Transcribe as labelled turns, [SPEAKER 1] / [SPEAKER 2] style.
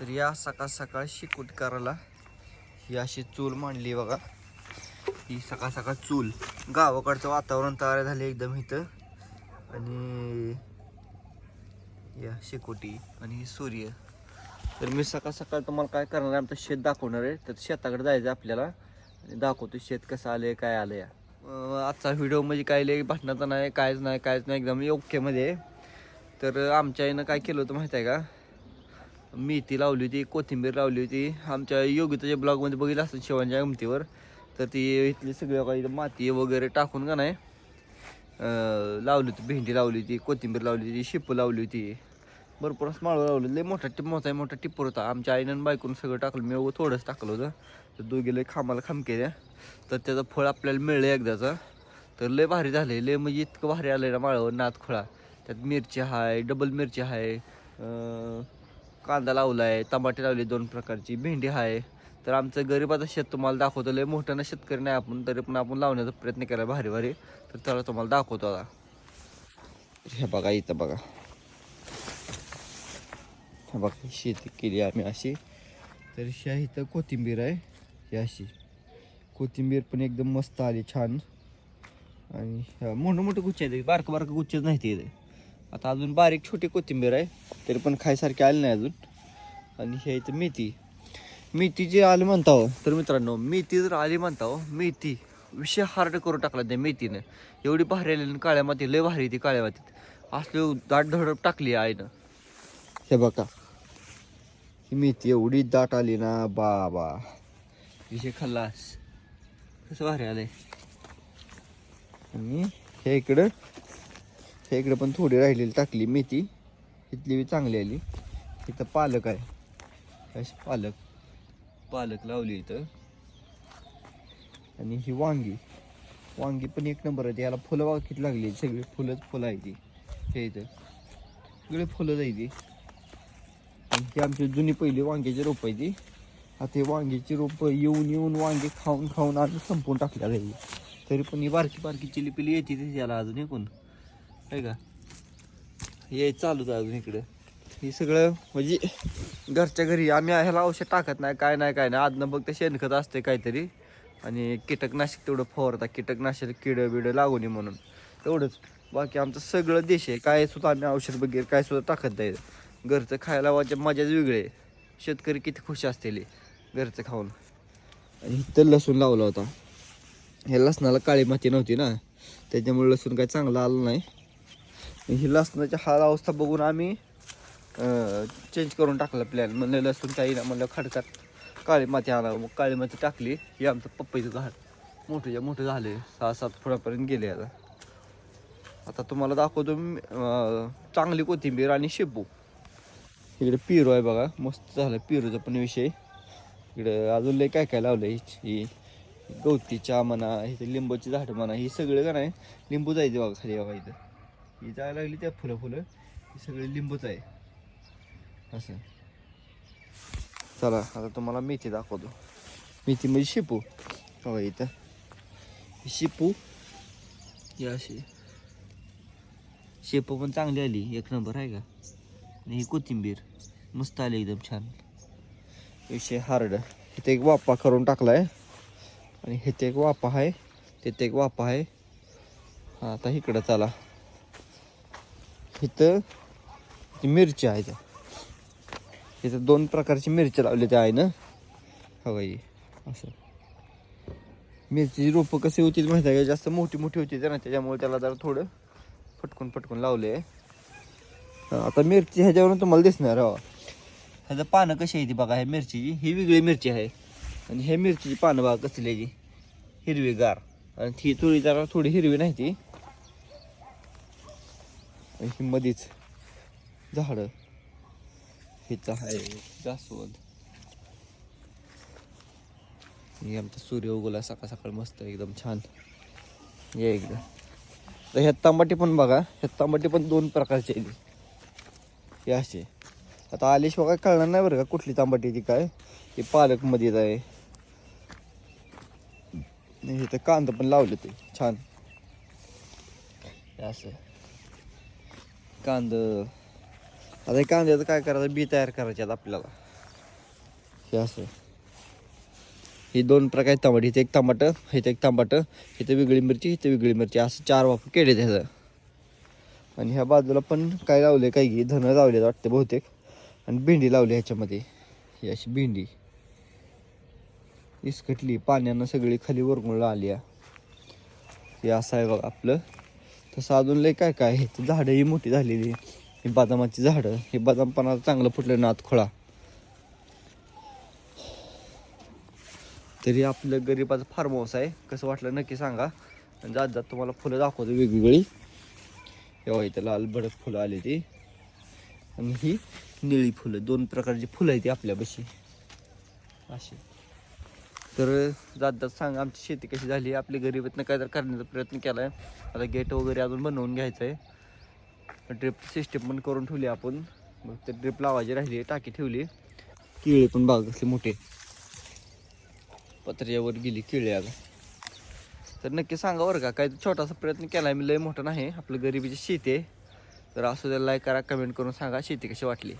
[SPEAKER 1] तर या सकाळ सकाळ शिकूट करायला ही अशी चूल मांडली बघा. ही सकाळ सकाळ चूल. गावाकडचं वातावरण तयार झाले एकदम इथं. आणि या शेकोटी आणि सूर्य. तर मी सकाळ सकाळ तुम्हाला काय करणार आहे आमचं शेत दाखवणार आहे. तर शेताकडे जायचं आहे आपल्याला. आणि दाखवतो शेत कसं आलंय काय आलं या आजचा व्हिडिओ म्हणजे काय लय भांडणाचा नाही कायच नाही कायच नाही. एकदम ओकेमध्ये तर आमच्या आईनं काय केलं होतं माहिती आहे का? मेथी लावली होती कोथिंबीर लावली होती. आमच्या योगिताच्या ब्लॉगमध्ये बघितलं असतं शिवांच्या गमतीवर. तर ती इथली सगळ्या काही माती वगैरे टाकून का नाही लावली होती. भेंडी लावली होती कोथिंबीर लावली होती शेपू लावली होती. भरपूर असं माळू लावलं. लय मोठा टिप मोठा मोठा टिप्पर होता. आमच्या आईनं बायकून सगळं टाकलं. मी अगं थोडंच टाकलं होतं. तर दोघे खामाला खाम केल्या. तर त्याचं फळ आपल्याला मिळलं एकदाचं. तर लय भारी झाले लय म्हणजे इतकं भारी आलं ना माळावर नात खोळा त्यात मिरची आहे डबल मिरची आहे कांदा लावला आहे टमाटे लावले दोन प्रकारची भेंडी आहे तर आमचं गरीबाचं शेत तुम्हाला दाखवतो लय मोठं ना शेतकरी नाही आपण तरी पण आपण लावण्याचा प्रयत्न केला भारी भारी. तर त्याला तुम्हाला दाखवतो आता. हे बघा इथं बघा. हे बघा शेती केली आम्ही अशी. तर ह्या इथं कोथिंबीर आहे ही अशी. कोथिंबीर पण एकदम मस्त आली छान. आणि ह्या मोठं मोठं गुच्छ आहेत बारकं बारकं गुच्छ नाही ते आता अजून बारीक छोटी कोथिंबीर आहे तरी पण खायसारखी आली नाही अजून. आणि हे इथं मेथी. मेथी जी आली म्हणता हो तर मित्रांनो मेथी जर आली म्हणता हो मेथी विषय हार्ड करून टाकला त्या मेथीनं. एवढी भारी आली ना काळ्या माती लय भारी ती काळ्या मातीत. असली दाट धडप टाकली आईनं. हे बघा. ही मेथी एवढी दाट आली ना बाबा. विषय खाल्लास कसं भारी आलंय. आणि हे इकडं हे इकडं पण थोडी राहिलेली टाकली मेथी. इथली बी चांगली आली. इथं पालक आहे. अशी पालक. पालक लावली इथं. आणि ही वांगी. वांगी पण एक नंबर आहे. याला फुलं वाकीत लागली. सगळी फुलंच फुलं आहे ती. हे इथं. सगळे फुलं आहे ती. आणि ही आमची जुनी पहिली वांग्याची रोप आहे ती. आता हे वांग्याची रोपं येऊन येऊन वांगे खाऊन खाऊन आम्ही संपवून टाकल्या जाईल तरी पण ही बारकी बारकी चिलीपिली येते त्याला अजून एकूण. आहे का? हे चालूच आहे अजून इकडं. हे सगळं म्हणजे घरच्या घरी आम्ही ह्याला औषध टाकत नाही काय नाही काय नाही. आदनं फक्त शेणखत असते काहीतरी. आणि कीटकनाशक तेवढं फवारता कीटकनाशक किडं बिडं लागू नये म्हणून. तेवढंच. बाकी आमचं सगळं देश आहे. काय सुद्धा आम्ही औषध वगैरे काय सुद्धा टाकत नाही. घरचं खायला वाचे मजाच वेगळी आहे. शेतकरी किती खुश असतील घरचं खाऊन. आणि इथं लसूण लावला होता. हे लसणाला काळी माती नव्हती ना? त्याच्यामुळे लसूण काय चांगलं आलं नाही. ही लसणाची हाल अवस्था बघून आम्ही चेंज करून टाकला प्लॅन म्हणलं लसूण काही ना म्हणलं खडकात काळी माती आणा मग काळी माती टाकली. हे आमचं पप्पाचं झाड. मोठं मोठे झाले. सहा सात फुटापर्यंत गेले आता. आता तुम्हाला दाखवतो मी, चांगली कोथिंबीर आणि शेपू. इकडे पिरू आहे बघा. मस्त झालं पिरूचा पण विषय. इकडे अजून लय काय काय लावलं ही गवतीच्या म्हणा इथे लिंबूची झाडं म्हणा ही सगळं का नाही लिंबू जायचे बघा खाली बघा इथं. ही जायला लागली त्या फुलं फुलं ही सगळी लिंबूच आहे. असं. चला आता तुम्हाला मेथी दाखवतो. मेथी म्हणजे शेपू. हो इथं. ही शेपू. ही अशी. शेपू पण चांगली आली. एक नंबर आहे का? आणि ही कोथिंबीर. मस्त आली एकदम छान. विषय हार्ड. इथे एक वापा करून टाकला आहे आणि इथे एक वापा आहे. तिथे एक वापा आहे. आता इकडं चला. इथं ती मिरची आहे त्या. इथं दोन प्रकारची मिरची लावली त्या आहे ना हवाई असं. मिरचीची रोपं कसे होती माहिती आहे का? जास्त मोठी मोठी होती ना त्याच्यामुळे त्याला जरा थोडं फटकून फटकून लावले आता मिरची ह्याच्यावरून तुम्हाला दिसणार हवा हो. ह्याचं पानं कशी आहे ती बघा ह्या मिरचीची ही वेगळी मिरची आहे. आणि ह्या मिरचीची पानं बघा कसली हिरवीगार. आणि ती थोडी जरा थोडी हिरवी नाही ती. ही मधीच झाडं. हिचं आहे जास्वंद. हे आमचा सूर्य उगवला सकाळ सकाळ मस्त एकदम छान. या एकदा तर ह्या तांबाटी पण बघा ह्या तांबाटी पण दोन प्रकारचे आहेत हे असे आता आलेश काय कळणार नाही बरं का कुठली तांबाटीची काय. ते पालकमध्येच आहे. हे तर कांदा पण लावले ते छान. असं. कांद. आता हे कांद्याचं काय करायचं? बी तयार करायचे आपल्याला. हे असं. ही दोन प्रकार टमाटे. इथे एक टमाटं इथे एक टमाटं इथे वेगळी मिरची इथे वेगळी मिरची. असं चार वापर केले त्याचं आणि ह्या बाजूला पण काय लावले काही की धनं लावले वाटते बहुतेक. आणि भेंडी लावली ह्याच्यामध्ये. ही अशी भेंडी. इसकटली पाण्यानं सगळी खाली वरगुळला आली आहे. हे असं आहे बघा आपलं. तसं अजून लय काय काय आहे? झाडं ही मोठी झालेली ही बदामाची झाडं. हे बदाम पण आता चांगलं फुटलं नात खोळा. तरी आपलं गरीबाचं फार्म हाऊस आहे. कसं वाटलं नक्की सांगा. आणि जात जात तुम्हाला फुलं दाखवतो वेगवेगळी. तेव्हा इथं लाल भडक फुलं आली ती. आणि ही निळी फुलं. दोन प्रकारची फुलं आहेत ती आपल्यापाशी. अशी. तर जात जात सांगा आमची शेती कशी झाली? आपली गरिबीतनं काय तर करण्याचा प्रयत्न केला आहे आता गेट वगैरे अजून बनवून घ्यायचं आहे ड्रिप सिस्टीम पण करून ठेवली आपण. मग ते ड्रिप लावायची राहिली टाकी ठेवली. किळे पण बाग असले मोठे. पत्र्यावर गेली किळे आता तर नक्की सांगा बरं का काय छोटासा प्रयत्न केला मी लय मोठा नाही. आपलं गरिबीची शेती आहे. तर असू द्या लाईक करा कमेंट करून सांगा शेती कशी वाटली?